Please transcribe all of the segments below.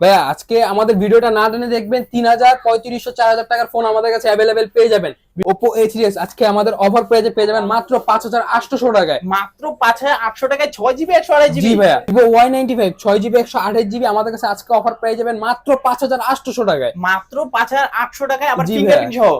ভাইয়া, আজকে আমাদের ভিডিওটা না টেনে দেখবেন তিন হাজার পঁয়ত্রিশশো চার হাজার টাকার ফোন আমাদের কাছে অ্যাভেলেবেল পেয়ে যাবেন। থ্রি এস আজকে আমাদের অফার প্রাইজে পেয়ে যাবেন মাত্র পাঁচ হাজার আটশোশো টাকায়। মাত্র পাঁচ হাজার আটশো টাকায় ছয় জিবি একশো আড়াই জি জিবি ভাইয়া জিবি একশো আঠাশ জিবি আমাদের কাছে আজকে অফার পেয়ে যাবেন মাত্র পাঁচ হাজার আটশোশো টাকায়। মাত্র পাঁচ হাজার আটশো টাকায় আবার ফিঙ্গারপ্রিন্ট সহ?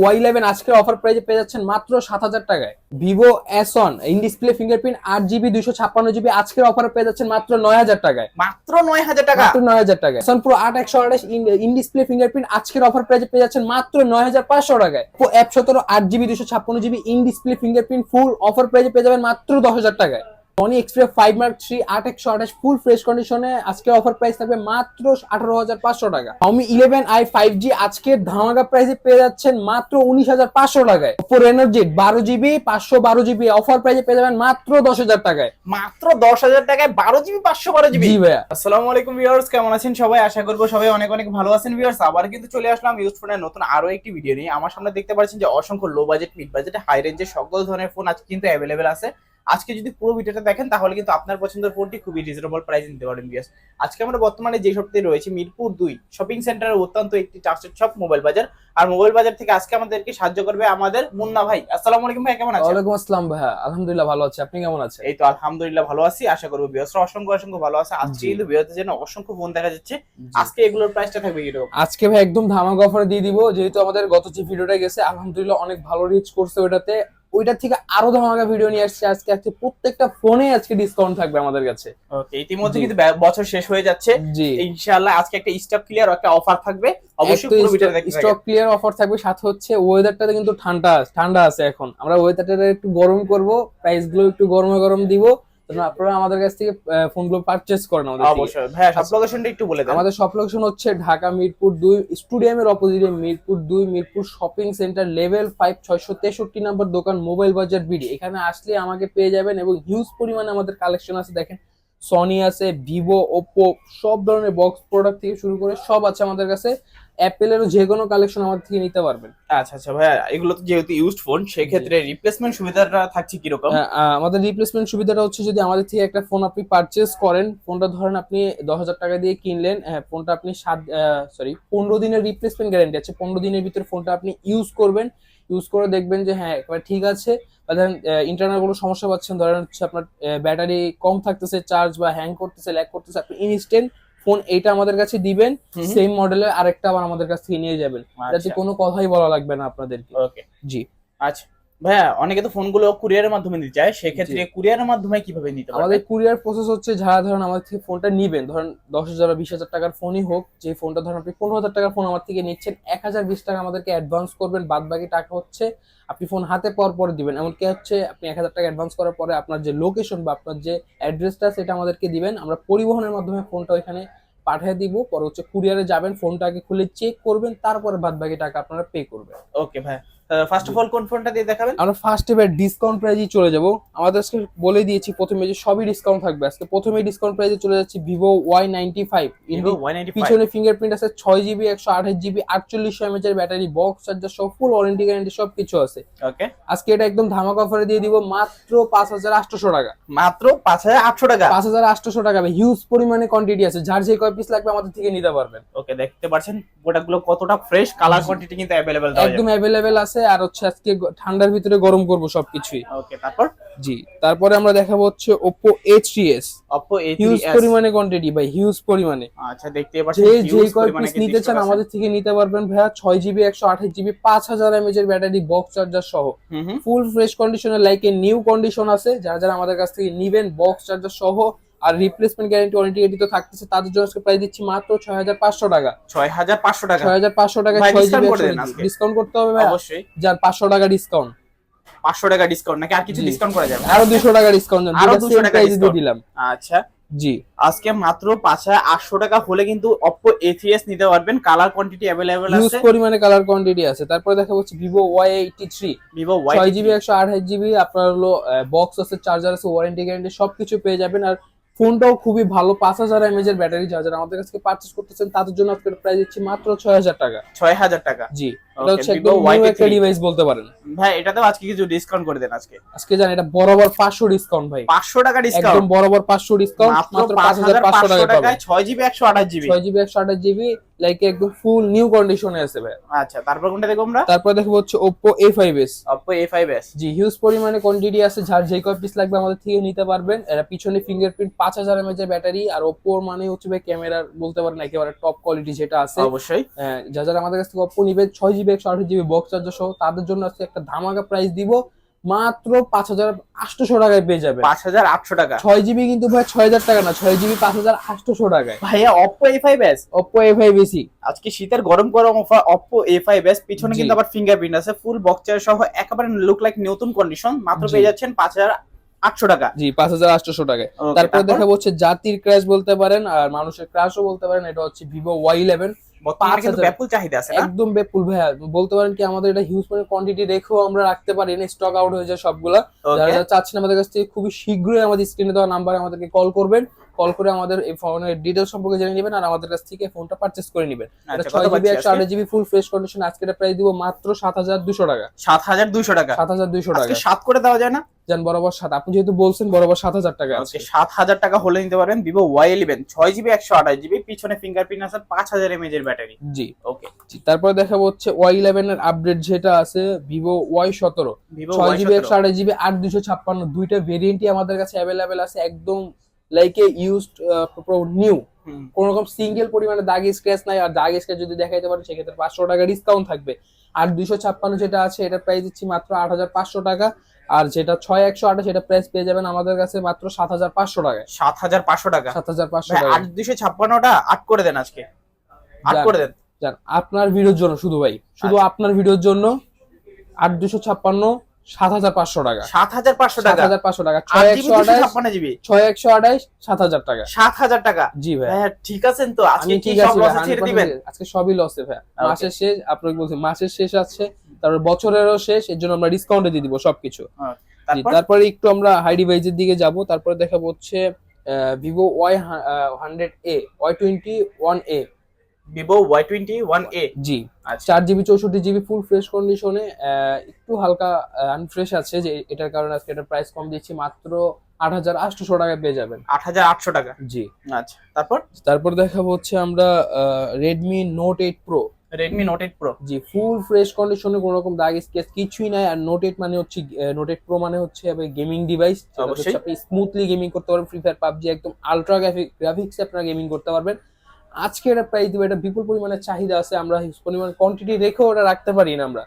ওয়াই ইলেভেন আজকে অফার প্রাইজে পেয়ে যাচ্ছেন মাত্র সাত হাজার টাকায়। Vivo S in display fingerprint আট জিবি দুইশো ছাপ্পান্ন জিবি আজকের অফার পেয়ে যাচ্ছেন মাত্র নয় হাজার টাকায়। মাত্র নয় হাজার টাকা? মাত্র নয় হাজার টাকায়। এস প্রো আট একশো আঠাশ ইন ডিসপ্লে ফিঙ্গারপ্রিন্ট আজকের অফার প্রাইজে পেয়ে যাচ্ছেন মাত্র নয় হাজার পাঁচশো টাকায়। ওপো অ্যাপ সতেরো আট জিবি দুশো ছাপ্পান্ন GB in display fingerprint full offer প্রাইজে পেয়ে যাবেন মাত্র দশ হাজার টাকায়। Sony Xperia five mark three আট একশো আঠাশ ফুল ফ্রেশ কন্ডিশনে আজকে অফার প্রাইস থাকবে মাত্র আঠারো হাজার পাঁচশো টাকা। আমি ইলেভেন আই ফাইভ জি আজকের ধামাকা প্রাইসে পেয়ে যাচ্ছেন মাত্র উনিশ হাজার পাঁচশো টাকায়। ওপো রেনোজি বারো জিবি পাঁচশো বারো জিবি অফার প্রাইসে পেয়ে যাবেন মাত্র দশ হাজার টাকায়। মাত্র দশ হাজার টাকায় বারো জিবি পাঁচশো বারো জিবি জি ভাইয়া। আসসালামু আলাইকুম ভিউয়ার্স কেমন আছেন সবাই? আশা করব সবাই অনেক অনেক ভালো আছেন ভিউয়ার্স আবার কিন্তু চলে আসলাম ইউজ ফোনের নতুন আরও একটি ভিডিও নিয়ে। আমার সামনে দেখতে পাচ্ছেন যে অসংখ্য low budget mid budget high রেঞ্জের সকল ধরনের ফোন আজকে কিন্তু অ্যাভেলেবেল আছে। আজকে যদি পুরো ভিডিওটা দেখেন তাহলে কিন্তু আপনার পছন্দের ফোনটি খুবই রিজনেবল প্রাইসে নিতে পারেন ভিউয়ার্স আজকে আমরা বর্তমানে যে শপটি রয়েছে মিরপুর দুই শপিং সেন্টারের অত্যন্ত একটি ট্রাস্টেড শপ মোবাইল বাজার আর মোবাইল বাজার থেকে আজকে আমাদেরকে সাহায্য করবে আমাদের মুন্না ভাই। আসসালামু আলাইকুম ভাই কেমন আছেন? ওয়ালাইকুম আসসালাম ভাইয়া আলহামদুলিল্লাহ ভালো আছি। আপনি কেমন আছেন? এই তো আলহামদুলিল্লাহ ভালো আছি। আশা করব বিয়সরা অসংখ্য অসংখ্য ভালো আছে। আজকে কিন্তু বিয়সের জন্য অসংখ্য ফোন দেখা যাচ্ছে। আজকে এগুলোর প্রাইসটা থাকবে কীরকম? আজকে ভাই একদম ধামাকা অফারে দিয়ে দিব। যেহেতু আমাদের গত যে ভিডিওটা গেছে আলহামদুলিল্লাহ অনেক ভালো রিচ করছে ওইটাতে। ওইটার থেকে আরও ধামাকা ভিডিও নিয়ে আসছে। আজকে আজকে প্রত্যেকটা ফোনে আজকে ডিসকাউন্ট থাকবে আমাদের কাছে। ওকে ইতিমধ্যে কিন্তু বছর শেষ হয়ে যাচ্ছে। জি। ইনশাআল্লাহ আজকে একটা স্টক ক্লিয়ার একটা অফার থাকবে। অবশ্যই পুরো ভিডিওটা দেখতে স্টক ক্লিয়ার অফার থাকবে সাথে হচ্ছে ওয়েদারটাতে কিন্তু ঠান্ডা ঠান্ডা আছে এখন। আমরা ওয়েদারটা একটু গরম করব প্রাইসগুলো একটু গরমে গরম দিব। আপনারা আমাদের কাছ থেকে ফোনগুলো পারচেস করেন আমাদের। অবশ্যই। ভাই সব লোকেশনটা একটু বলে দেন। আমাদের সব লোকেশন হচ্ছে ঢাকা মিরপুর দুই স্টুডিয়ামের অপোজিটে মিরপুর দুই Mirpur shopping centre level five ছয়শো তেষট্টি নম্বর দোকান মোবাইল বাজার বিডি এখানে আসলে আমাকে পেয়ে যাবেন এবং হিউজ পরিমাণে আমাদের কালেকশন আছে দেখেন। সনি আছে ভিভো ওপো সব ধরনের বক্স প্রোডাক্ট থেকে শুরু করে সব আছে আমাদের কাছে। অ্যাপেলেরও যে কোনো কালেকশন আমাদের থেকে নিতে পারবেন। আচ্ছা আচ্ছা ভাই এগুলো তো যেহেতু ইউজড ফোন সেক্ষেত্রে রিপ্লেসমেন্ট সুবিধাটা থাকছে কীরকম? আহ, আহ, আমাদের রিপ্লেসমেন্ট সুবিধাটা হচ্ছে যদি আমাদের থেকে একটা ফোন আপনি পারচেস করেন ফোনটা ধরেন আপনি দশ হাজার টাকা দিয়ে কিনলেন হ্যাঁ, ফোনটা আপনি সাত সরি পনেরো দিনের রিপ্লেসমেন্ট গ্যারান্টি আছে। পনেরো দিনের ভিতরে ফোনটা আপনি ইউজ করবেন। ইউজ করে দেখবেন যে হ্যাঁ একবার ঠিক আছে। বা ধরেন ইন্টারনাল কোনো সমস্যা পাচ্ছেন ধরেন হচ্ছে আপনার ব্যাটারি কম থাকতেছে চার্জ বা হ্যাং করতেছে ল্যাক করতেছে আপনি ইনস্ট্যান্ট ফোন এইটা আমাদের কাছে দিবেন। সেম মডেলের আরেকটা আবার আমাদের কাছ থেকে নিয়ে যাবেন। যাতে আচ্ছা কোনো কথাই বলা লাগবে না আপনাদেরকে। ওকে জি। আচ্ছা। ভাইয়া অনেকে তো ফোনগুলো কুরিয়ারের মাধ্যমে নিতে চায় সেক্ষেত্রে কুরিয়ারের মাধ্যমে কীভাবে নিতে পারবে? আমাদের কুরিয়ার প্রসেস হচ্ছে যারা ধরেন আমাদের থেকে ফোনটা নিবেন ধরেন দশ হাজার বা বিশ হাজার টাকার ফোনই হোক যে ফোনটা ধরেন আপনি পনেরো হাজার টাকার ফোন আমার থেকে নিচ্ছেন এক হাজার বিশ টাকা আমাদেরকে অ্যাডভান্স করবেন বাদ বাকি টাকা হচ্ছে আপনি ফোন হাতে পাওয়ার পরে দিবেন। এমনকি হচ্ছে আপনি এক হাজার টাকা অ্যাডভান্স করার পরে আপনার যে লোকেশন বা আপনার যে অ্যাড্রেসটা সেটা আমাদেরকে দিবেন আমরা পরিবহনের মাধ্যমে ফোনটা ওইখানে পাঠিয়ে দিব পরে হচ্ছে কুরিয়ারে যাবেন ফোনটাকে খুলে চেক করবেন তারপরে বাদ বাকি টাকা আপনারা পে করবেন। ওকে ভাই ফার্স্ট অফ অল কোন ফোনটা দিয়ে দেখাবেন? আমরা ফার্স্ট এবার ডিসকাউন্ট প্রাইজে চলে যাব। আমাদের আজকে বলে দিয়েছি প্রথমে যে সবই ডিসকাউন্ট থাকবে। আজকে প্রথমে ডিসকাউন্ট প্রাইজে চলে যাচ্ছে Vivo Y ninety five Vivo Y95 পিছনে ফিঙ্গারপ্রিন্ট আছে ছয় জিবি একশো আঠাশ জিবি আটচল্লিশশো এমএচ এর ব্যাটারি বক্স চার্জার সব ফুল ওয়ারেন্টি গ্যারান্টি সব কিছু আছে। ওকে আজকে এটা একদম ধামাকা অফারে দিয়ে দিব মাত্র পাঁচ হাজার আটশোশো টাকা। মাত্র পাঁচ হাজার আটশো টাকা? পাঁচ হাজার আটশোশো টাকা হিউজ পরিমাণে কোয়ান্টিটি আছে। যার যে কয় পিস লাগবে আমাদের থেকে নিতে পারবেন। ওকে দেখতে পাচ্ছেন প্রোডাক্টগুলো কতটা ফ্রেশ কালার কোয়ান্টিটি কিন্তু অ্যাভেলেবেল একদম অ্যাভেলেবেল আছে। আর হচ্ছে আজকে ঠান্ডার ভিতরে গরম করব সবকিছুই। ওকে তারপর? জি তারপরে আমরা দেখাবো হচ্ছে থ্রি এস Oppo হিউজ পরিমাণে কোয়ান্টিটি ভাই হিউজ পরিমাণে। আচ্ছা দেখতে পাচ্ছেন যে যে কয় পিস নিতে চান আমাদের থেকে নিতে পারবেন ভাইয়া ছয় জিবি একশো আঠাশ জিবি পাঁচ হাজার এমএচ এর ব্যাটারি বক্স চার্জার সহ। ফুল ফ্রেশ কন্ডিশনের লাইক এ নিউ কন্ডিশন আছে। যারা যারা আমাদের কাছ থেকে নিবেন বক্স চার্জার সহ আর রিপ্লেসমেন্ট গ্যারান্টি ওয়ারেন্টি এটি তো থাকতেছে তাদের জন্য আজকে প্রাইস দিচ্ছি মাত্র ছয় হাজার পাঁচশো টাকা? ছয় হাজার পাঁচশো টাকা ছয় হাজার পাঁচশো টাকা ছয় জিবি। ডিসকাউন্ট করতে হবে ভাই অবশ্যই। যার পাঁচশো টাকা ডিসকাউন্ট পাঁচশো টাকা ডিসকাউন্ট নাকি আর কিছু ডিসকাউন্ট করা যাবে? আরও দুশো টাকা ডিসকাউন্ট আরও 200 টাকা দিয়ে দিলাম। আচ্ছা। জি। আজকে মাত্র পাঁচ হাজার আটশো টাকা হলে কিন্তু অপো এথিএস নিতে পারবেন। কালার কোয়ান্টিটি অ্যাভেলেবেল হিউজ আছে। পরিমাণে কালার কোয়ান্টিটি আছে। তারপরে দেখা হচ্ছে Vivo Y eighty three Vivo Y ছয় জিবি একশো আঠাশ জিবি আপনার হলো বক্স আছে চার্জার আছে ওয়ারেন্টি গ্যারান্টি সবকিছু পেয়ে যাবেন। আর ফোনটাও খুবই ভালো। পাঁচ হাজার এমএজ এর ব্যাটারি যা যারা আমাদের কাছে পার্চেস পারচেস করতেছেন তাদের জন্য আজকে প্রাইস দিচ্ছি মাত্র ছয় হাজার টাকা। ছয় হাজার টাকা? জি এটা হচ্ছে একদম নিউ একটা ডিভাইস বলতে পারেন। ভাই এটাতেও আজকে কিছু ডিসকাউন্ট করে দেন আজকে। আজকে জানেন এটা বরাবর পাঁচশো ডিসকাউন্ট ভাই। পাঁচশো টাকা একদম ডিসকাউন্ট বরাবর পাঁচশো ডিসকাউন্ট মাত্র পাঁচ হাজার পাঁচশো টাকা টাকায় ছয় জিবি একশো আঠাশ জিবি ছয় জিবি একশো আঠাশ জিবি লাইক একদম ফুল নিউ কন্ডিশনে আছে ভাই। আচ্ছা তারপর কোনটা দেখব আমরা? তারপর দেখব হচ্ছে S Oppo A five G huge পরিমাণে কোয়ান্টিটি আছে যার যে কয় পিস লাগবে আমাদের থেকে নিতে পারবেন। এরা পিছনে ফিঙ্গারপ্রিন্ট পাঁচ হাজার এমএচ এর ব্যাটারি আর ওপোর মানে হচ্ছে ভাই ক্যামেরার বলতে পারেন একেবারে টপ কোয়ালিটি যেটা আছে। অবশ্যই। হ্যাঁ, যা যারা আমাদের কাছ থেকে অপো নিবে ছয় জিবি একশো আঠাশ জিবি বক্স চার্জার সহ তাদের জন্য আজকে একটা ধামাকা প্রাইস দিব। মাত্র পাঁচ হাজার আটশোশো টাকায় পেয়ে যাবে। পাঁচ হাজার আটশো টাকা। ছয় জিবি কিন্তু ভাই ছয় হাজার টাকা না ছয় জিবি পাঁচ হাজার আটশোশো টাকায়। ভাইয়া Oppo A five S Oppo A five AC আজকে শীতের গরম গরম offer Oppo A five S পিছনে কিন্তু আবার ফিঙ্গারপ্রিন্ট আছে ফুল বক্সচার সহ একেবারে লুক লাইক নতুন কন্ডিশন মাত্র পেয়ে যাচ্ছেন পাঁচ হাজার আটশো টাকা। জি পাঁচ হাজার আটশোশো টাকায়। তারপরে তারপর? দেখা হচ্ছে জাতির ক্র্যাশ বলতে পারেন আর মানুষের ক্র্যাশও বলতে পারেন এটা হচ্ছে ভিভো ওয়াই ইলেভেন বর্তমানে কিন্তু। ব্যাপক চাহিদা আছে একদম বেপুল ভাইয়া। বলতে পারেন কি আমাদের এটা হিউজ পরিমাণ কোয়ান্টিটি রেখেও আমরা রাখতে পারি না স্টক আউট হয়ে যায় সবগুলা। যারা যারা চাচ্ছেন আমাদের কাছ থেকে খুবই শীঘ্রই আমাদের স্ক্রিনে দেওয়া নাম্বারে আমাদেরকে কল করবেন। কল করে আমাদের এই ফোনের ডিটেলস সম্পর্কে জেনে নেবেন আর আমাদের কাছ থেকে ফোনটা পারচেস করে নেবেন। এটা আচ্ছা ছয় জিবি একশো? আঠাশ জিবি ফুল ফ্রেশ কন্ডিশন আজকে এটা প্রাইস দিব মাত্র সাত হাজার দুশো টাকা। সাত হাজার দুইশো টাকা? সাত হাজার দুইশো টাকা। সাত করে দেওয়া যায় না? যান বরাবর সাত। আপনি যেহেতু বলছেন বরাবর সাত হাজার টাকা আছে। সাত হাজার টাকা হলে নিতে পারবেন ভিভো ওয়াই ইলেভেন ছয় জিবি একশো আঠাশ জিবি পিছনে ফিঙ্গারপ্রিন্ট আছে পাঁচ হাজার এমএজ এর ব্যাটারি জি ওকে তারপরে দেখাবো হচ্ছে ওয়াই ইলেভেন এর আপডেট যেটা আছে ভিভো ওয়াই সতেরো। ছয় জিবি একশো আঠাশ জিবি আট দুশো ছাপ্পান্ন দুইটা ভেরিয়েন্টই আমাদের কাছে অ্যাভেলেবেল আছে একদম লাইক এ ইউজড নিউ কোন রকম সিঙ্গেল পরিমাণে দাগ স্ক্র্যাচ নাই আর দাগ স্ক্র্যাচ যদি দেখাইতে পারেন সেক্ষেত্রে পাঁচশো টাকা ডিসকাউন্ট থাকবে। আর দুইশো ছাপ্পান্ন যেটা আছে এটা প্রাইস দিচ্ছি মাত্র আট হাজার পাঁচশো টাকা। আর যেটা ছয় একশো আঠাশ সেটা প্রাইস পেয়ে যাবেন আমাদের কাছে মাত্র সাত হাজার পাঁচশো টাকায়। সাত হাজার পাঁচশো টাকা? সাত হাজার পাঁচশো টাকা আট দুশো ছাপ্পান্নটা আট করে দেন আজকে। আট করে দেন। আপনার ভিডিওর জন্য শুধু ভাই শুধু আচ্ছা। আপনার ভিডিওর জন্য আট দুশো ছাপ্পান্ন সাত হাজার পাঁচশো টাকা। সাত হাজার পাঁচশো সাত টাকা হাজার পাঁচশো টাকা। ছয় একশো আঠাশ জিবি? ছয় একশো আঠাশ সাত হাজার টাকা। সাত হাজার টাকা? জি ভাই। হ্যাঁ ঠিক আছেন তো? আজকে ঠিক আছি লসে ভাই, ছেড়ে 100% দিবেন? আজকে সবই লসে ভাই. মাসের শেষ আপনাকে বলছি মাসের শেষ আছে তারপর বছরেরও শেষ এর জন্য আমরা ডিসকাউন্টে দিয়ে দিব সবকিছু। তারপরে? একটু আমরা হাই ডিভাইসের দিকে যাব তারপরে দেখাবো হচ্ছে Vivo Y hundred A Y twenty one A Vivo Y twenty one A জি। আচ্ছা। চার জিবি চৌষট্টি জিবি ফুল ফ্রেশ কন্ডিশনে একটু হালকা আনফ্রেশ আছে যে এটার কারণে আজকে এটার প্রাইস কম দিচ্ছি মাত্র আট হাজার আটশোশো টাকায় পেয়ে যাবেন। আট হাজার আটশো টাকা? জি। আচ্ছা তারপর? তারপর দেখাবো হচ্ছে আমরা Redmi note eight pro Redmi note eight pro জি ফুল ফ্রেশ কন্ডিশনে কোনো রকম দাগ স্কেচ কিছুই নাই। আর নোট এইট মানে হচ্ছে নোট এইট প্রো মানে হচ্ছে গেমিং ডিভাইস অবশ্যই। আপনি স্মুথলি গেমিং করতে পারবেন। ফ্রি ফায়ার পাবজি একদম আলট্রা গ্রাফিক্স আপনারা গেমিং করতে পারবেন। আজকে এটা প্রাইস দিব এটা বিপুল পরিমাণে চাহিদা আছে আমরা পরিমাণ কোয়ান্টিটি রেখেও ওটা রাখতে পারি না আমরা।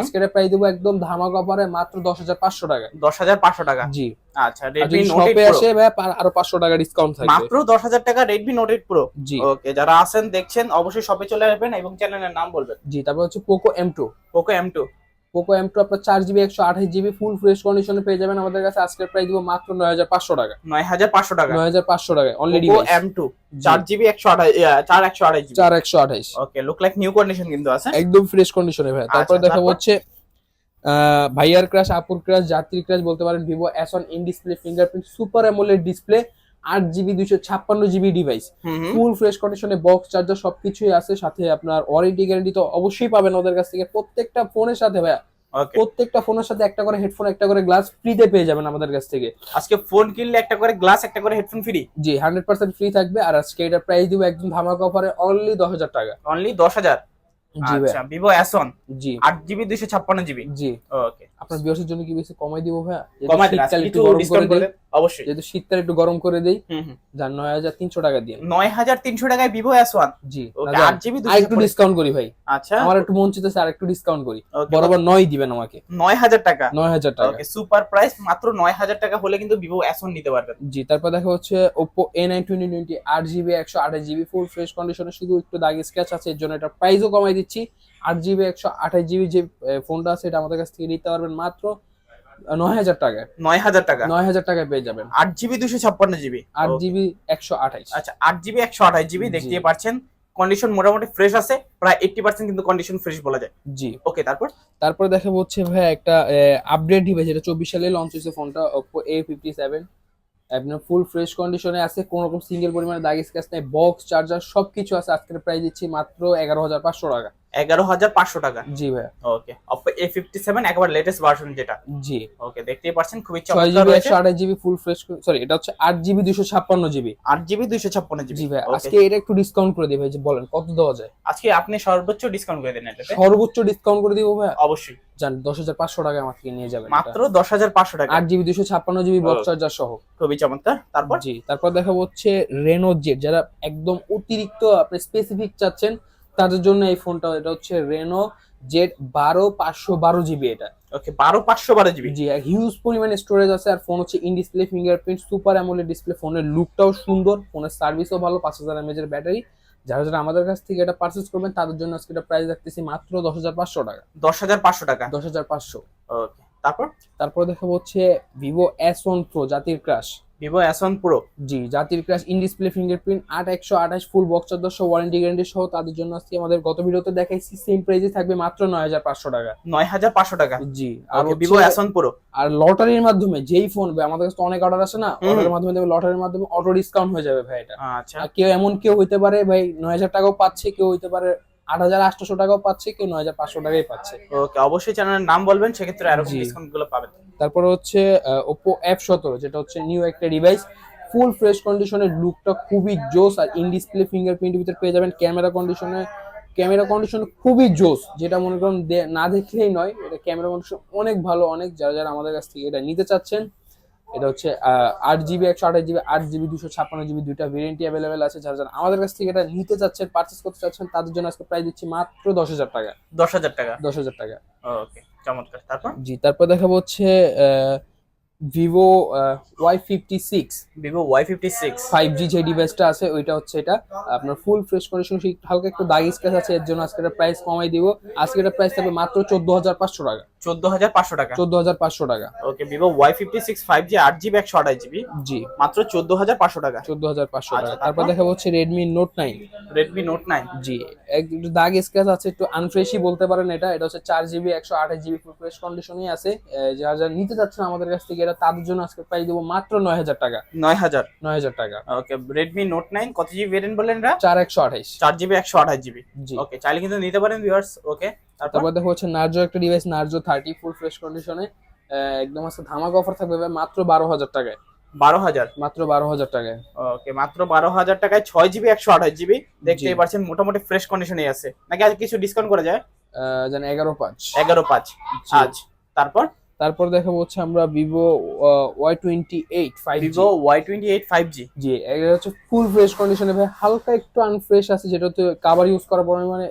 আজকে এটা প্রাইস দেবো একদম ধামাকা অফারে মাত্র দশ হাজার পাঁচশো টাকা। দশ হাজার পাঁচশো টাকা? জি। আচ্ছা রেডমি শপে আসে আরও পাঁচশো টাকা ডিসকাউন্ট থাকবে। মাত্র দশ হাজার টাকা রেডমি নোট এইট প্রো জি। ওকে যারা আছেন দেখছেন অবশ্যই শপে চলে আসবেন এবং চ্যানেলের নাম বলবেন। জি তারপর হচ্ছে Poco M two Poco M two Poco M two আপনার চার জিবি একশো আঠাশ জিবি ফুল ফ্রেশ কন্ডিশনে পেয়ে যাবেন। আমাদের কাছে আজকের প্রাইস দিব মাত্র নয় হাজার পাঁচশো টাকা। নয় হাজার পাঁচশো টাকা। নয় হাজার পাঁচশো টাকা পোকো এম টু চার জিবি একশো আঠাশ চার একশো আঠাশ চার একশো okay look like new condition কিন্তু আছে। একদম ফ্রেশ কন্ডিশনে ভাই। তারপর আচ্ছা, তারপর? হচ্ছে আহ, ভাইয়ার ক্রাশ আপুর ক্রাশ যাত্রী ক্রাশ বলতে পারেন Vivo S one in display fingerprint super AMOLED display আট জিবি দুইশো ছাপ্পান্ন জিবি ডিভাইস। ফুল ফ্রেশ কন্ডিশনে বক্স চার্জার সবকিছুই আছে। সাথে আপনার ওয়ারেন্টি গ্যারান্টি তো অবশ্যই পাবেন ওদের কাছ থেকে। প্রত্যেকটা ফোনের সাথে ভাইয়া প্রত্যেকটা ফোনের সাথে একটা করে হেডফোন একটা করে গ্লাস ফ্রিতে পেয়ে যাবেন আমাদের কাছ থেকে। আজকে ফোন কিনলে একটা করে গ্লাস একটা করে হেডফোন ফ্রি জি হান্ড্রেড পার্সেন্ট ফ্রি থাকবে। আর আজকে এটা প্রাইস দিব একদম ধামাকা অফারে অনলি দশ হাজার টাকা। অনলি দশ হাজার? আচ্ছা ভিভো এস জি। আট জিবি দুইশো ছাপ্পান্ন জিবি জি। ওকে আপনার বিয়ার্সের জন্য কি বেশি কমাই দিব ভাইয়া? কমাই দিন একটু ডিসকাউন্ট করে। অবশ্যই। যেহেতু শীতকাল একটু গরম করে দেই যার নয় হাজার তিনশো টাকা দিয়ে। নয় হাজার তিনশো টাকায় ভিভো এস ওয়ান জি আট জিবি একটু ডিসকাউন্ট করি ভাই। আচ্ছা। আমার একটু মন চিতেছে আর একটু ডিসকাউন্ট করি। বরাবর নয় দিবেন আমাকে। নয় হাজার টাকা? নয় হাজার টাকা। সুপার প্রাইস মাত্র নয় হাজার টাকা হলে কিন্তু ভিভো এস ওয়ান নিতে পারবেন। জি তারপর দেখা হচ্ছে Oppo A nine twenty twenty আট জিবি একশো আঠাশ জিবি ফুল ফ্রেশ কন্ডিশনে শুধু একটু দাগ স্ক্র্যাচ আছে এর জন্য এটা প্রাইসও কমাই দিচ্ছি। আট জিবি একশো আঠাশ জিবি যে ফোনটা আছে এটা আমাদের কাছ থেকে নিতে পারবেন মাত্র নয় হাজার টাকায়। নয় হাজার টাকা। নয় হাজার টাকায় পেয়ে যাবেন। আট জিবি দুশো ছাপ্পান্ন জিবি। আট জিবি একশো আঠাইশ। আচ্ছা আট জিবি একশো আঠাশ জিবি দেখতে পাচ্ছেন কন্ডিশন মোটামুটি ফ্রেশ আছে প্রায় এইটটি পার্সেন্ট কিন্তু কন্ডিশন ফ্রেশ বলা যায়। জি। ওকে তারপর? তারপরে দেখা হচ্ছে ভাই একটা আপডেট ডিভাইস এটা চব্বিশ সালে লঞ্চ হয়েছে ফোনটা ওপো এ ফিফটি সেভেন আপনার ফুল ফ্রেশ কন্ডিশনে আছে কোনো রকম সিঙ্গেল পরিমাণে দাগ স্ক্র্যাচ নেই বক্স চার্জার সবকিছু আছে আজকের প্রাইস দিচ্ছি মাত্র এগারো হাজার পাঁচশো টাকা। এগারো হাজার পাঁচশো টাকা। জি ভাইয়া। Okay Oppo A fifty seven একেবারে লেটেস্ট ভার্সন যেটা। জি। ওকে দেখতেই পাচ্ছেন খুবই চমৎকার রয়েছে। আঠাশ জিবি ফুল ফ্রেশ সরি এটা হচ্ছে আট জিবি দুশো ছাপ্পান্ন জিবি আট জিবি দুইশো ছাপ্পান্ন জিবি ভাই আজকে এটা একটু ডিসকাউন্ট করে ভাই যে বলেন কত দেওয়া যায়? আজকে আপনি সর্বোচ্চ ডিসকাউন্ট করে দিন এটাতে। সর্বোচ্চ ডিসকাউন্ট করে দিব ভাই অবশ্যই। জান দশ হাজার পাঁচশো টাকা আমার থেকে নিয়ে যাবেন মাত্র দশ হাজার পাঁচশো টাকা। আট জিবি দুশো ছাপ্পান্ন জিবি বক্স চার্জার সহ। খুবই চমৎকার। তারপর? জি তারপর দেখা হচ্ছে রেনো জেট যারা একদম অতিরিক্ত আপনি স্পেসিফিক চাচ্ছেন তাদের জন্য এই ফোনটা এটা হচ্ছে রেনো জেড বারো পাঁচশো বারো জিবি এটা। ওকে বারো পাঁচশো বারো জিবি। জি হিউজ পরিমাণে স্টোরেজ আছে আর ফোন হচ্ছে in display fingerprint super AMOLED display ফোনের লুকটাও সুন্দর ফোনের সার্ভিসও ভালো পাঁচ হাজার এমএজ এর ব্যাটারি যারা যারা আমাদের কাছ থেকে এটা পারচেস করবেন তাদের জন্য আজকে এটা প্রাইস রাখতেছি মাত্র দশ হাজার পাঁচশো টাকা। দশ হাজার পাঁচশো টাকা। দশ হাজার পাঁচশো। ওকে তারপর? তারপর দেখা হচ্ছে ভিভো এস ওয়ান প্রো জাতির crush Vivo S one pro জি জাতির ক্রাশ ইন ডিসপ্লে ফিঙ্গারপ্রিন্ট আট একশো আঠাশ ফুল বক্স সহ ওয়ারেন্টি গ্যারান্টি সহ তাদের জন্য আজকে আমাদের গত ভিডিওতে দেখাইছি সেম প্রাইসে থাকবে মাত্র নয় হাজার পাঁচশো টাকা। নয় হাজার পাঁচশো টাকা? জি আর ভিভো এস ওয়ান প্রো আর লটারির মাধ্যমে যেই ফোন আমাদের কাছে তো অনেক অর্ডার আসে না। অর্ডারের মাধ্যমে লটারির মাধ্যমে অটো ডিসকাউন্ট হয়ে যাবে ভাই এটা। আচ্ছা। আর কেউ এমন কেউ হইতে পারে ভাই নয় হাজার টাকাও পাচ্ছে কেউ হইতে পারে আট হাজার আটশো টাকাও পাচ্ছে কেউ নয় হাজার পাঁচশো টাকাই পাচ্ছে। ওকে অবশ্যই চ্যানেলের নাম বলবেন সেক্ষেত্রে এরকম ডিসকাউন্টগুলো পাবেন। তারপরে হচ্ছে ওপো এফ সতেরো যেটা হচ্ছে নিউ একটা ডিভাইস ফুল ফ্রেশ কন্ডিশনের লুকটা খুবই জোস আর ইন ডিসপ্লে ফিঙ্গারপ্রিন্ট ভিতরে পেয়ে যাবেন ক্যামেরা কন্ডিশনে ক্যামেরা কন্ডিশন খুবই জোস যেটা মনে করুন না দেখলেই নয় এটা ক্যামেরা কন্ডিশন অনেক ভালো অনেক যারা যারা আমাদের কাছ থেকে এটা নিতে চাচ্ছেন এটা হচ্ছে আট জিবি একশো আঠাশ জিবি আট জিবি দুশো ছাপ্পান্ন জিবি দুইটা ভেরিয়েন্টই অ্যাভেলেবেল আছে। যারা যারা আমাদের কাছ থেকে এটা নিতে চাচ্ছেন পারচেস করতে চাচ্ছেন তাদের জন্য আজকে প্রাইস দিচ্ছি মাত্র দশ হাজার টাকা। দশ হাজার টাকা? দশ হাজার টাকা। ওকে চমৎকার। তারপর? জি তারপর দেখাবো হচ্ছে Vivo Y fifty six Vivo Y fifty six five G যে ডিভাইসটা আছে ওইটা হচ্ছে এটা। আপনার ফুল ফ্রেশ কন্ডিশন হালকা একটু দাগ স্ক্র্যাচ আছে এর জন্য আজকে প্রাইস কমাই দিব। আজকে প্রাইস থাকবে মাত্র চোদ্দ হাজার পাঁচশো টাকা। চোদ্দ হাজার পাঁচশো টাকা। চোদ্দ হাজার পাঁচশো টাকা। Okay Vivo Y fifty six five G. মাত্র চোদ্দ হাজার পাঁচশো টাকা। চোদ্দ হাজার পাঁচশো আচ্ছা, টাকা তারপর? দেখাবো হচ্ছে Redmi note nine Redmi note nine জি একটু দাগ স্ক্র্যাচ আছে একটু আনফ্রেশই বলতে পারেন এটা। এটা হচ্ছে চার জিবি একশো আঠাশ জিবি ফুল ফ্রেশ কন্ডিশনই আছে। যারা যারা নিতে চাচ্ছেন আমাদের কাছ থেকে এটা তাদের জন্য আজকে প্রাইস দেবো মাত্র নয় হাজার টাকা। নয় হাজার। নয় হাজার টাকা। ওকে রেডমি নোট নাইন কত জিবি ভেরিয়েন্ট বললেন এটা? চার একশো আঠাইশ। চার জিবি একশো আঠাশ জিবি জি। ওকে চাইলে কিন্তু নিতে পারেন ভিউয়ার্স ওকে। তারপর? দেখো হচ্ছে নার্জো একটা device Narzo thirty full fresh কন্ডিশনে একদম আছে ধামাকা অফার থাকবে মাত্র বারো হাজার টাকায়। বারো হাজার? মাত্র বারো হাজার টাকায়। ওকে মাত্র বারো হাজার টাকায় ছয় জিবি একশো আঠাশ জিবি দেখতেই পারছেন মোটামুটি ফ্রেশ কন্ডিশনে আছে। নাকি আর কিছু ডিসকাউন্ট করা যায়? যেন এগারো পাঁচ। এগারো পাঁচ। আজ। তারপর? তারপর দেখাবো হচ্ছে আমরা Vivo Y twenty eight five Vivo Y twenty eight five G জি এটা হচ্ছে ফুল ফ্রেশ কন্ডিশনে ভাই হালকা একটু আনফ্রেশ আছে যেটা হচ্ছে কাভার ইউজ করার পরিমাণে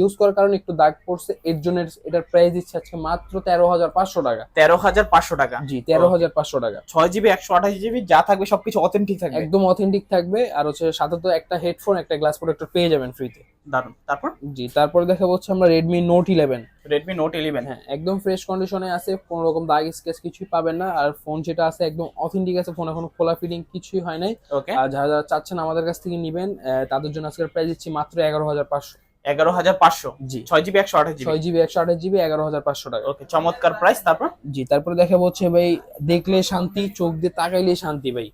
ইউজ করার কারণে একটু দাগ পড়ছে। এর জন্য এটার প্রাইস দিচ্ছে আজকে মাত্র তেরো হাজার পাঁচশো টাকা। তেরো হাজার পাঁচশো টাকা। জি তেরো হাজার পাঁচশো টাকা। ছয় জিবি একশো আঠাশ জিবি যা থাকবে সবকিছু অথেন্টিক থাকবে। একদম অথেন্টিক থাকবে। আর হচ্ছে সাথে তো একটা হেডফোন একটা গ্লাস প্রোটেক্টর পেয়ে যাবেন ফ্রিতে দারুণ তারপর? জি তারপরে দেখাবো হচ্ছে আমরা Redmi note eleven Redmi note eleven হ্যাঁ একদম ফ্রেশ কন্ডিশনে আছে কোনো রকম দাগ স্কেচ কিছুই পাবেন না। আর ফোন যেটা আছে একদম অথেন্টিক আছে ফোন এখনও খোলা ফিটিং কিছুই হয় নাই। ওকে আর যারা যারা চাচ্ছেন আমাদের কাছ থেকে নিবেন তাদের জন্য আজকের প্রাইস দিচ্ছি মাত্র এগারো হাজার পাঁচশো। এগারো হাজার পাঁচশো? জি। ছয় জিবি একশো আঠাশ ছয় জিবি একশো আঠাশ জিবি এগারো হাজার পাঁচশো টাকা। ওকে চমৎকার প্রাইস তারপর? জি তারপরে দেখাবো হচ্ছে ভাই দেখলে শান্তি চোখ দিয়ে তাকাইলে শান্তি ভাই।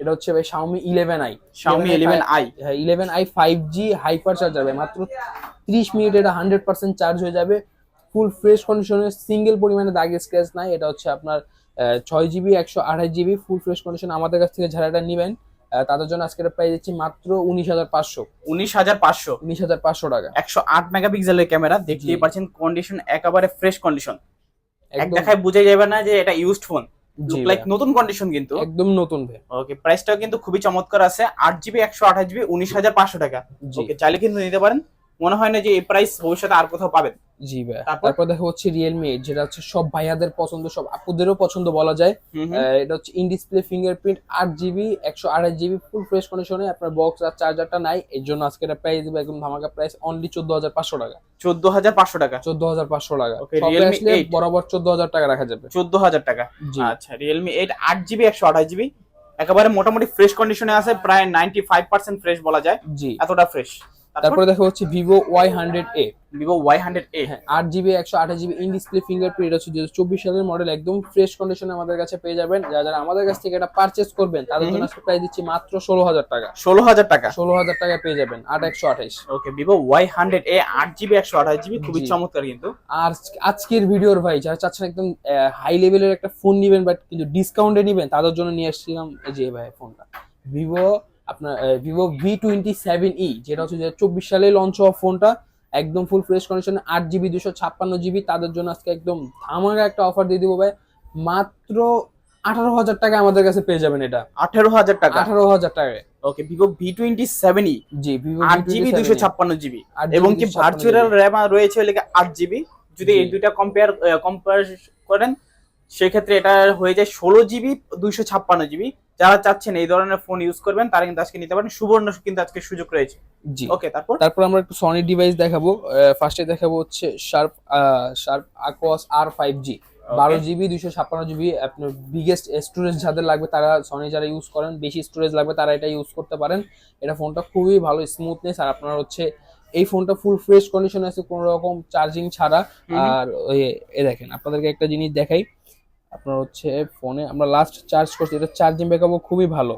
এটা হচ্ছে ভাই ইলেভেন আই Xiaomi 11i হ্যাঁ eleven I five G hyper charger ভাই মাত্র ত্রিশ মিনিটে এটা হান্ড্রেড পার্সেন্ট চার্জ হয়ে যাবে। ফুল ফ্রেশ কন্ডিশনে সিঙ্গেল পরিমাণে দাগ স্ক্র্যাচ নাই। এটা হচ্ছে আপনার ছয় জিবি একশো আঠাশ জিবি ফুল ফ্রেশ কন্ডিশন আমাদের কাছ থেকে যারা এটা নেবেন তাদের জন্য আজকে প্রাইস দিচ্ছি মাত্র উনিশ হাজার পাঁচশো। উনিশ হাজার পাঁচশো। উনিশ হাজার পাঁচশো টাকা। একশো আট মেগাপিক্সেলের ক্যামেরা দেখতেই পাচ্ছেন কন্ডিশন একেবারে ফ্রেশ কন্ডিশন এক দেখায় বুঝে যাবে না যে এটা ইউজড ফোন লাইক নতুন কন্ডিশন কিন্তু। একদম নতুন ভাই। ওকে প্রাইসটাও কিন্তু খুবই চমৎকার আছে। আট জিবি একশো আঠাশ জিবি উনিশ হাজার পাঁচশো টাকা। ওকে চাইলে কিন্তু নিতে পারেন। মনে হয় না যে এই প্রাইস ভবিষ্যতে আর কোথাও পাবেন। জি ভাই। তারপর? দেখা হচ্ছে রিয়েলমি এইট যেটা হচ্ছে সব ভাইয়াদের পছন্দ সব আপুদেরও পছন্দ বলা যায়। এটা হচ্ছে ইন ডিসপ্লে ফিঙ্গারপ্রিন্ট আট জিবি একশো আঠাশ জিবি ফুল ফ্রেশ কন্ডিশনে আপনার বক্স আর চার্জারটা নাই। এর জন্য আজকে এটা প্রাইস দিবে একদম ধামাকা প্রাইস অনলি চোদ্দ হাজার পাঁচশো টাকা। চোদ্দ হাজার পাঁচশো টাকা? চোদ্দ হাজার পাঁচশো টাকা। আসলে বরাবর চোদ্দ হাজার টাকা রাখা যাবে। চোদ্দ হাজার টাকা? আচ্ছা রিয়েলমি এইট আট জিবি একশো আঠাশ জিবি একেবারে মোটামুটি ফ্রেশ কন্ডিশনে আছে প্রায় নাইনটি ফাইভ পার্সেন্ট ফ্রেশ বলা যায়। জি। এতটা ফ্রেশ তারপরে দেখা হচ্ছে Vivo Y hundred A Vivo Y hundred A হ্যাঁ আট জিবি একশো আঠাশ জিবি ইন ডিসপ্লে ফিঙ্গারপ্রিন্ট এটা হচ্ছে দু চব্বিশ সালের মডেল একদম ফ্রেশ কন্ডিশনে আমাদের কাছে পেয়ে যাবেন। যারা যারা আমাদের কাছ থেকে এটা পারচেস করবেন তাদের জন্য প্রাইস দিচ্ছি মাত্র ষোলো হাজার টাকা। ষোলো হাজার টাকা। ষোলো হাজার টাকায় পেয়ে যাবেন আট একশো আঠাশ। Okay Vivo Y hundred A আট জিবি একশো আঠাশ জিবি খুবই চমৎকার কিন্তু। আর আজকের ভিডিওর ভাই যারা চাচ্ছেন একদম হাই লেভেলের একটা ফোন নিবেন বাট কিন্তু ডিসকাউন্টে নিবেন তাদের জন্য নিয়ে আসছিলাম এই যে ভাই ফোনটা ভিভো আপনার Vivo V twenty seven E যেটা হচ্ছে যে চব্বিশ সালে লঞ্চ হওয়া ফোনটা একদম ফুল ফ্রেশ কন্ডিশনে আট জিবি দুশো ছাপ্পান্ন জিবি তাদের জন্য আজকে একদম ধামাকা একটা অফার দিয়ে দিব ভাই। মাত্র আঠারো হাজার টাকা আমাদের কাছে পেয়ে যাবেন এটা। আঠেরো হাজার টাকা? আঠারো হাজার টাকায়। Okay Vivo V twenty seven E জি ভিভো আট জিবি দুশো ছাপ্পান্ন জিবি এবং কি ভার্চুয়াল র্যাম রয়েছে লেগে আট জিবি যদি এই দুইটা কম্পেয়ার কম্পেয়ার করেন সেক্ষেত্রে এটা হয়ে যায় ষোলো জিবি দুইশো ছাপ্পান্ন জিবি যারা চাচ্ছেন এই ধরনের ফোন ইউজ করবেন তারা কিন্তু আজকে নিতে পারেন। সুবর্ণ কিন্তু আজকে সুযোগ রয়েছে। জি। ওকে তারপর? তারপর আমরা একটু সনি ডিভাইস দেখাবো। ফার্স্টে দেখাবো হচ্ছে Sharp Sharp Aquos R five G বারো জিবি দুইশো ছাপ্পান্ন জিবি আপনার বিগেস্ট স্টোরেজ যাদের লাগবে তারা সনি যারা ইউজ করেন বেশি স্টোরেজ লাগবে তারা এটা ইউজ করতে পারেন। এটা ফোনটা খুবই ভালো স্মুথনেস আর আপনার হচ্ছে এই ফোনটা ফুল ফ্রেশ কন্ডিশন আছে কোনো রকম চার্জিং ছাড়া। আর এ দেখেন আপনাদেরকে একটা জিনিস দেখাই। আপনার হচ্ছে ফোনে আমরা লাস্ট চার্জ করছি এটা চার্জিং ব্যাকআপও খুবই ভালো।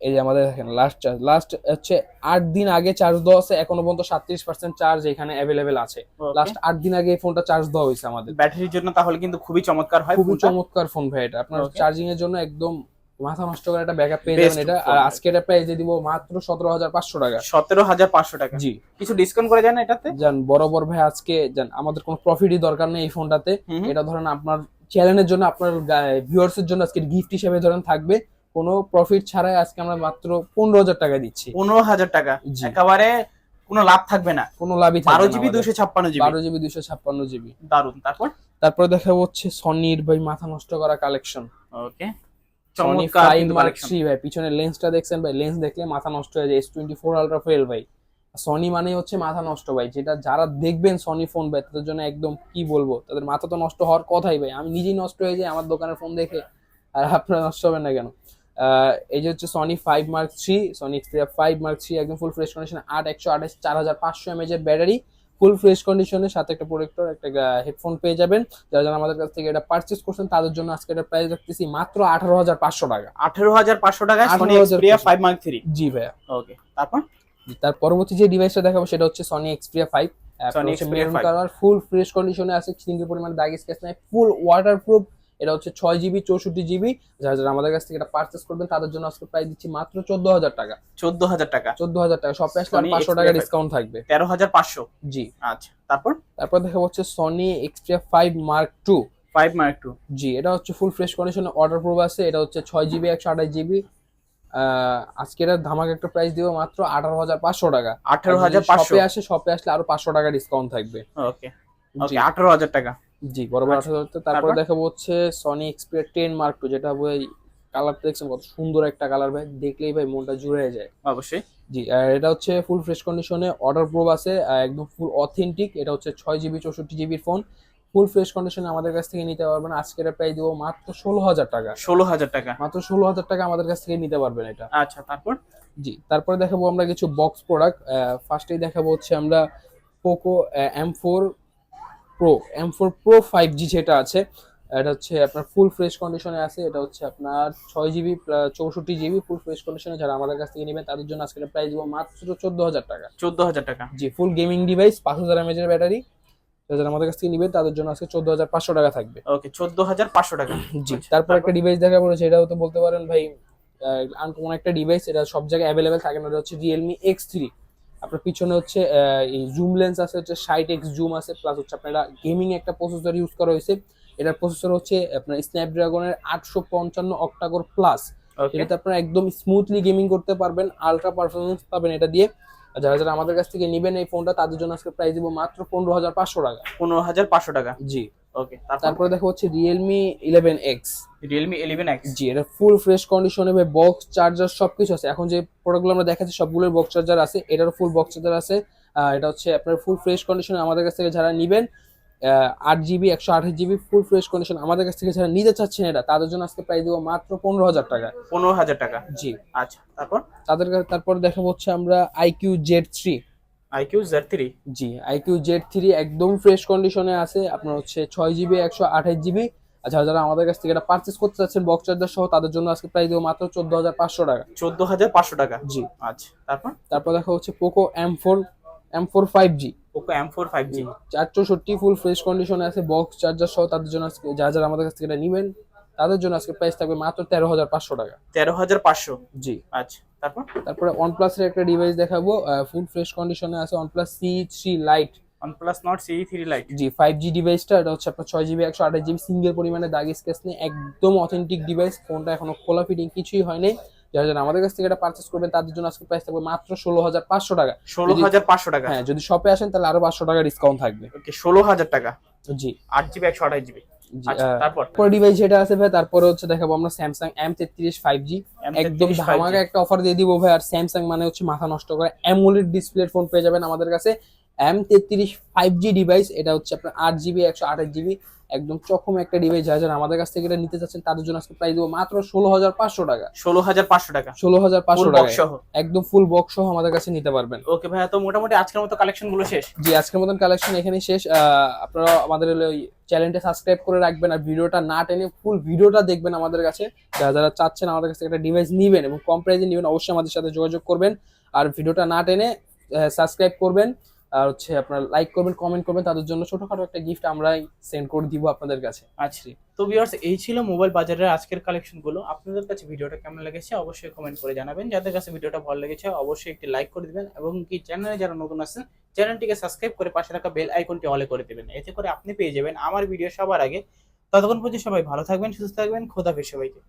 এই যে আমাদের দেখেন লাস্ট চার্জ লাস্ট হচ্ছে আট দিন আগে চার্জ দেওয়া আছে এখনও পর্যন্ত সাতত্রিশ পার্সেন্ট চার্জ এখানে অ্যাভেলেবেল আছে। লাস্ট আট দিন আগে এই ফোনটা চার্জ দেওয়া হয়েছে আমাদের। ব্যাটারির জন্য তাহলে কিন্তু খুবই চমৎকার হয় খুবই চমৎকার ফোন ভাই এটা। আপনার চার্জিং এর জন্য একদম মাথা নষ্ট করে একটা ব্যাকআপ পেয়ে যাবেন এটা। আর আজকে এটা প্রাইস দিয়ে দিব মাত্র সতেরো হাজার পাঁচশো টাকা। সতেরো হাজার পাঁচশো টাকা। জি। কিছু ডিসকাউন্ট করে যান এটাতে? যান বরাবর ভাই আজকে যান আমাদের কোনো প্রফিটই দরকার নেই এই ফোনটাতে। এটা ধরেন আপনার চ্যানেলের জন্য আপনার ভিউয়ার্স এর জন্য আজকে গিফট হিসেবে ধরেন থাকবে। কোনো প্রফিট ছাড়াই আজকে আমরা মাত্র পনেরো হাজার টাকা দিচ্ছি। পনেরো হাজার টাকা। জি। একেবারে কোনো লাভ থাকবে না। কোনো লাভই থাকবে বারো না জিবি আমাদের। দুশো ছাপ্পান্ন জিবি। বারো জিবি দুশো ছাপ্পান্ন জিবি। দারুণ তারপর? তারপরে দেখা হচ্ছে সনির ভাই মাথা নষ্ট করা কালেকশন ওকে চমৎকার ফাইভ মার্ক থ্রি ভাই। পিছনে লেন্সটা দেখছেন ভাই? লেন্স দেখলে মাথা নষ্ট হয়ে যায়। S twenty four ultra fail ভাই সনি মানে হচ্ছে মাথা নষ্ট ভাই। যেটা যারা দেখবেন সনি ফোন ভাই তাদের জন্য একদম কি বলব? তাদের মাথা তো নষ্ট হওয়ার কথাই ভাই। আমি নিজেই নষ্ট হয়ে যাই আমার দোকানের ফোন দেখে আর আপনারা নষ্ট হবেন না কেন? আহ, এই যে হচ্ছে Sony five mark three Sony Xperia five mark three একদম ফুল ফ্রেশ কন্ডিশন আট একশো আঠাশ চার হাজার পাঁচশো এমএজ এর ব্যাটারি ফুল ফ্রেশ কন্ডিশনের সাথে একটা প্রোডাক্টর একটা হেডফোন পেয়ে যাবেন। যারা যারা আমাদের কাছ থেকে এটা পারচেস করছেন তাদের জন্য আজকে এটা প্রাইস রাখতেছি মাত্র আঠারো হাজার পাঁচশো টাকা। আঠারো হাজার পাঁচশো টাকা সনি 18,500 ফাইভ মার্ক থ্রি জি ভাইয়া। ওকে তারপর? তার পরবর্তী যে ডিভাইসটা দেখাবো সেটা হচ্ছে Sony Xperia five Sony Xperia maroon 5 colour full fresh কন্ডিশনে আছে সিঙ্গেল পরিমাণ দাগ স্কেচ নাই ফুল ওয়াটার প্রুফ এটা হচ্ছে ছয় জিবি চৌষট্টি জিবি যারা যারা আমাদের কাছ থেকে এটা পারচেস করবেন তাদের জন্য আজকে প্রাইস দিচ্ছি মাত্র চোদ্দ হাজার টাকা। চোদ্দ হাজার টাকা। চোদ্দ হাজার টাকা শপে আসলে পাঁচশো টাকা ডিসকাউন্ট থাকবে। তেরো হাজার পাঁচশো। জি। আচ্ছা তারপর? তারপর দেখা হচ্ছে Sony Xperia five mark two five mark two জি এটা হচ্ছে ফুল ফ্রেশ কন্ডিশনে অর্ডার প্রুফ আছে। এটা হচ্ছে ছয় জিবি একশো আঠাশ জিবি আজকে এটা ধামাকা একটা প্রাইস দিব মাত্র আঠারো হাজার পাঁচশো টাকা। আঠারো হাজার পাঁচশো। আসে শপে আসলে আরও পাঁচশো টাকা ডিসকাউন্ট থাকবে। ওকে আঠারো হাজার টাকা। জি বরাবর হাজার তারপর? দেখাবো হচ্ছে Sony Xperia ten mark two যেটা ভাই কালারটা দেখছেন কত সুন্দর একটা কালার ভাই দেখলেই ভাই মনটা জুড়ে যায়। অবশ্যই। জি আর এটা হচ্ছে ফুল ফ্রেশ কন্ডিশনে অর্ডার প্রুফ আছে একদম ফুল অথেন্টিক এটা হচ্ছে ছয় জিবি চৌষট্টি জিবির ফোন ফুল ফ্রেশ কন্ডিশনে আমাদের কাছ থেকে নিতে পারবেন আজকে এটা প্রাইস দিব মাত্র ষোলো হাজার টাকা। ষোলো হাজার টাকা। মাত্র ষোলো হাজার টাকা আমাদের কাছ থেকে নিতে পারবেন এটা। আচ্ছা তারপর? জি তারপরে দেখাবো আমরা কিছু বক্স প্রোডাক্ট ফার্স্টেই দেখাবো হচ্ছে আমরা Poco M four pro M four pro five G যেটা আছে এটা হচ্ছে আপনার ফুল ফ্রেশ কন্ডিশনে আছে এটা হচ্ছে আপনার ছয় জিবি চৌষট্টি জিবি ফুল ফ্রেশ কন্ডিশনে যারা আমাদের কাছ থেকে নেবেন তাদের জন্য আজকে প্রাইস দিব মাত্র চোদ্দ হাজার টাকা। চোদ্দ হাজার টাকা। জি ফুল গেমিং ডিভাইস পাঁচ হাজার এমএজ এর ব্যাটারি যারা আমাদের কাছ থেকে নেবেন তাদের জন্য আজকে চোদ্দ হাজার পাঁচশো টাকা থাকবে। ওকে চোদ্দ হাজার পাঁচশো টাকা। জি আচ্ছা, তারপর একটা ডিভাইস দেখা পড়েছে এটাও তো বলতে পারেন ভাই আনকমন একটা ডিভাইস এটা সব জায়গায় অ্যাভেলেবেল থাকে না এটা হচ্ছে রিয়েলমি এক্স থ্রি আপনার পিছনে হচ্ছে এই জুম লেন্স আছে হচ্ছে ষাট এক্স জুম আছে প্লাস হচ্ছে আপনার গেমিং একটা প্রসেসর ইউজ করা হয়েছে। এটার প্রসেসর হচ্ছে আপনার স্ন্যাপড্রাগনের আটশো পঞ্চান্ন অক্টাগর প্লাস এটাতে আপনারা একদম স্মুথলি গেমিং করতে পারবেন আলট্রা পারফরমেন্স পাবেন এটা দিয়ে। যারা যারা আমাদের কাছ থেকে নেবেন এই ফোনটা তাদের জন্য আজকে প্রাইস দিব মাত্র পনেরো হাজার পাঁচশো টাকা। পনেরো হাজার পাঁচশো টাকা। জি। ওকে তারপর? দেখা হচ্ছে Realme eleven X Realme eleven X জি এটা ফুল ফ্রেশ কন্ডিশনে ভাই বক্স চার্জার সবকিছু আছে। এখন যে প্রোডাক্টগুলো আমরা দেখাচ্ছি সবগুলোর বক্স চার্জার আছে। এটারও ফুল বক্স চার্জার আছে। এটা হচ্ছে আপনার ফুল ফ্রেশ কন্ডিশনে আমাদের কাছ থেকে যারা নেবেন আট জিবি একশো আঠাশ জিবি ফুল ফ্রেশ কন্ডিশন আমাদের কাছ থেকে যারা নিতে চাচ্ছেন এটা তাদের জন্য আজকে প্রাইস দেবো মাত্র পনেরো হাজার টাকা। পনেরো হাজার টাকা। জি। আচ্ছা তারপর? তাদের তারপর দেখা হচ্ছে আমরা iQOO Z three iQOO Z three জি আইকিউ জেড থ্রি একদম ফ্রেশ কন্ডিশনে আছে। আপনার হচ্ছে ছয় জিবি একশো আঠাশ জিবি আচ্ছা যারা আমাদের কাছ থেকে এটা পারচেস করতে চাচ্ছেন বক্স চার্জার সহ তাদের জন্য আজকে প্রাইস দেবো মাত্র চোদ্দ হাজার পাঁচশো টাকা। চোদ্দ হাজার পাঁচশো টাকা? জি। আচ্ছা তারপর? তারপর দেখা হচ্ছে Poco M four M four five G Poco M four five G চার চৌষট্টি ফুল ফ্রেশ কন্ডিশনে আছে বক্স চার্জার সহ তাদের জন্য আজকে যারা যারা আমাদের কাছ থেকে এটা নেবেন তাদের জন্য আজকে প্রাইস থাকবে মাত্র তেরো হাজার পাঁচশো টাকা। তেরো হাজার পাঁচশো? জি। আচ্ছা তারপর? তারপরে ওয়ানপ্লাসের একটা ডিভাইস দেখাবো ফুল ফ্রেশ কন্ডিশনে আছে C three lite OnePlus Nord CE three lite জি ফাইভ জি ডিভাইসটা এটা হচ্ছে আপনার ছয় জিবি একশো আঠাশ জিবি সিঙ্গেল পরিমাণে দাগ স্কেচ নেই একদম অথেন্টিক ডিভাইস ফোনটা এখনও খোলা ফিটিং কিছুই হয়নি যারা যারা আমাদের কাছ থেকে এটা পারচেস করবেন তাদের জন্য আজকে প্রাইস থাকবে মাত্র ষোলো হাজার পাঁচশো টাকা। ষোলো হাজার পাঁচশো টাকা? হ্যাঁ যদি শপে আসেন তাহলে আরও পাঁচশো টাকা ডিসকাউন্ট থাকবে। ওকে ষোলো হাজার টাকা? জি। আট জিবি একশো আঠাশ জিবি তারপর? ডিভাইস যেটা আছে ভাই তারপরে হচ্ছে দেখাবো আমরা স্যামসাং এম তেত্রিশ ফাইভ জি একদম M33 5G ধামাকা একটা অফার দিয়ে দিব ভাই আর স্যামসাং মানে হচ্ছে মাথা নষ্ট করে অ্যামোলেড ডিসপ্লে ফোন পেয়ে যাবেন আমাদের কাছে। এম তেত্রিশ ফাইভ জি ডিভাইস এটা হচ্ছে আপনার আট জিবি একশো আঠাশ জিবি একদম চকম একটা ডিভাইস যারা যারা আমাদের কাছ থেকে এটা নিতে চাচ্ছেন তাদের জন্য আজকে প্রাইস দেবো মাত্র ষোলো হাজার পাঁচশো টাকা। ষোলো হাজার পাঁচশো টাকা। ষোলো হাজার পাঁচশো টাকা একদম ফুল বক্স সহ আমাদের কাছে নিতে পারবেন। ওকে ভাইয়া তো মোটামুটি আজকের মতো কালেকশনগুলো শেষ? জি আজকের মতন কালেকশন এখানেই শেষ। আপনারা আমাদের চ্যানেলটা সাবস্ক্রাইব করে রাখবেন আর ভিডিওটা না টেনে ফুল ভিডিওটা দেখবেন আমাদের কাছে। যারা যারা চাচ্ছেন আমাদের কাছ একটা ডিভাইস নিবেন এবং কম প্রাইসে নিবেন অবশ্যই আমাদের সাথে যোগাযোগ করবেন। আর ভিডিওটা না টেনে সাবস্ক্রাইব করবেন। আর হচ্ছে আপনার লাইক করবেন কমেন্ট করবেন, তাদের জন্য ছোটখাটো একটা গিফট আমরাই সেন্ড করে দিব আপনাদের কাছে। আচ্ছা। তো ভিউয়ার্স এই ছিল মোবাইল বাজারের আজকের কালেকশনগুলো আপনাদের কাছে ভিডিওটা কেমন লেগেছে অবশ্যই কমেন্ট করে জানাবেন। যাদের কাছে ভিডিওটা ভালো লেগেছে অবশ্যই একটি লাইক করে দিবেন এবং কি চ্যানেলে যারা নতুন আছেন চ্যানেলটিকে সাবস্ক্রাইব করে পাশে থাকা বেল আইকনটি অলে করে দিবেন। এতে করে আপনি পেয়ে যাবেন আমার ভিডিও সবার আগে। ততক্ষণ পর্যন্ত সবাই ভালো থাকবেন, সুস্থ থাকবেন। খোদাফেজ সবাইকে।